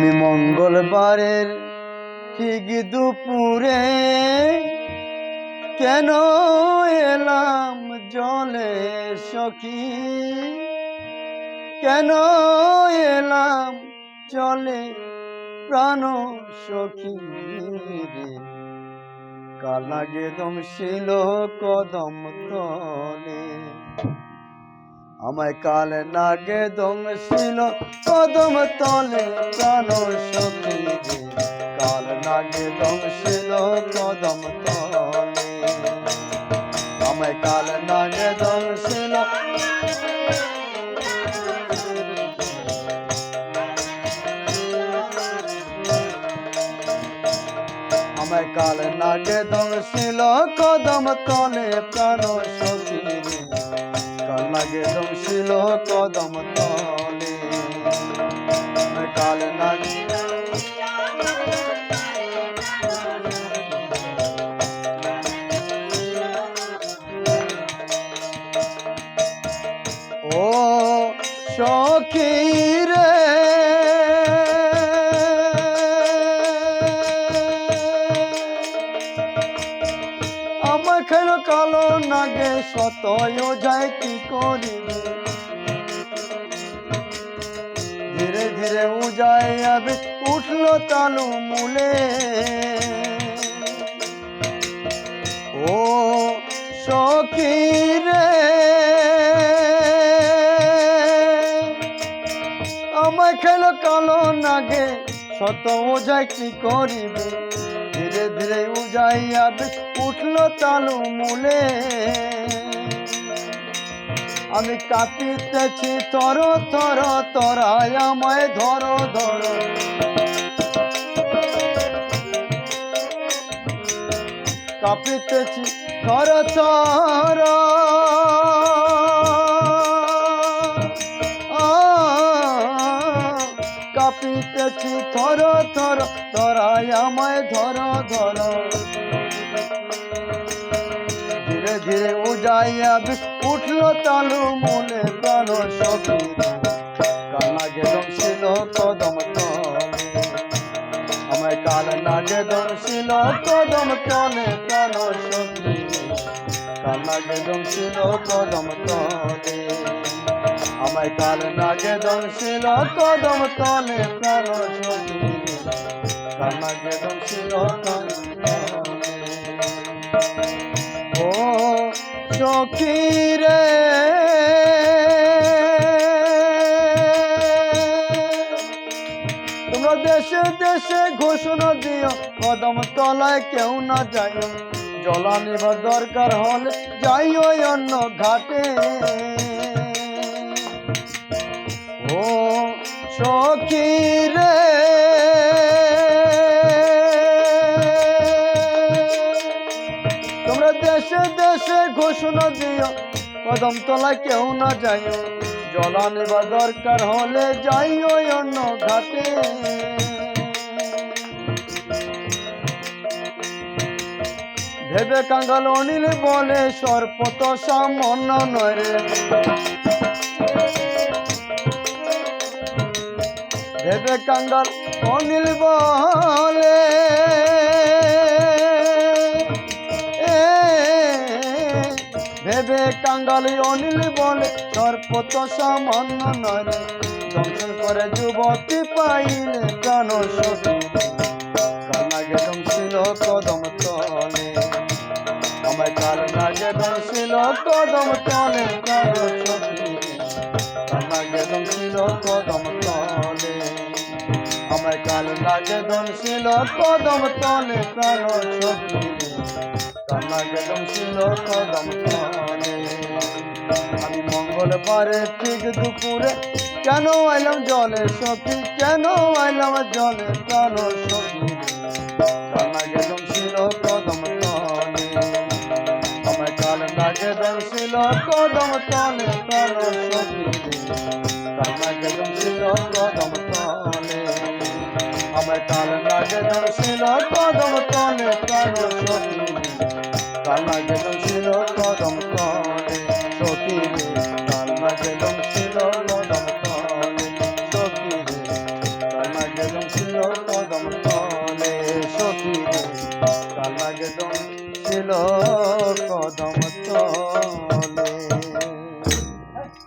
আমি মঙ্গলবারের ঠিক দুপুরে কেন এলাম জলে সখী? কেন এলাম চলে প্রাণ সখী রে? কালাগে দম শিল কদম তলে। আমায় কাল নাগে দম শিল কদম তলে প্রাণ সখী কাল নাগে দম শিল কদম তলে। আমায় কাল নাগে দম শিল আমায় কাল নাগে দম শিল কদম তলে প্রাণ সখী রে কাল নাগে দম শিল কদম তলে। কাল নাগে ও সখী সতয় যায় কি করিবে? ধীরে ধীরে উজায় আবে উঠল তালু মূলে। ও সখী রে, আমায় খেলো কালো নাগে শত ওজায় কি করিবে? ধীরে ধীরে উজাইয়া উঠল তালু মূলে। আমি কাঁপিতেছি, তর তর, তরায় আমায় ধর ধর। কাঁপিতেছি থর থর কাঁপিতেছি থর থর তরাই আমায় ধর ধর। ধীরে ধীরে উজাইয়া উঠল তালু মনে প্রাণ সখী কান্না গেলাম ছিল কদম আমায় কাল নাগে দর্শিল কদম তলে, প্রাণ সখী দর্শিল কদম তলে। আমায় কাল নাগে দর্শিল কদম তলে প্রাণ কাল নাগে ও সখী রে তোমরা দেশে দেশে ঘোষণা দিও, কদম তলায় কেউ না যাই জলা নিবার দরকার হলে যাইও অন্য ঘাটে। ও সখী রে তোমরা দেশে দেশে ঘোষণা দিও, কদম তলায় কেউ না যাইও। জলা নেবার দরকার হলে যাইও অন্য ঘাটে। ভেবে কাঙ্গাল অনিল বলে সর্পত সামান্য নয় রে। ভেবে কাঙ্গাল অনিল বলে ভেবে কাঙ্গালি অনিল বলে সর্পত সামান্য নয় রে। দংশন করে যুবতী পাইলে প্রাণ সখী কানাগে দংশিল কদম তলে, আমায় কাল নাগে দংশিল কদম তলে, প্রাণ সখী কানাগে কদম নাগে দংশিল কদম তলে প্রাণ সখী কান্না গেলাম ছিল কদম তলে। আমি মঙ্গলবারে ঠিক দুপুরে কেন আইলাম জলে সখী? কেন আইলাম জলে প্রাণ সখী কাল নাগে ছিল কদম তলে প্রাণ সখী কান্না গেলাম ছিল কদম তলে।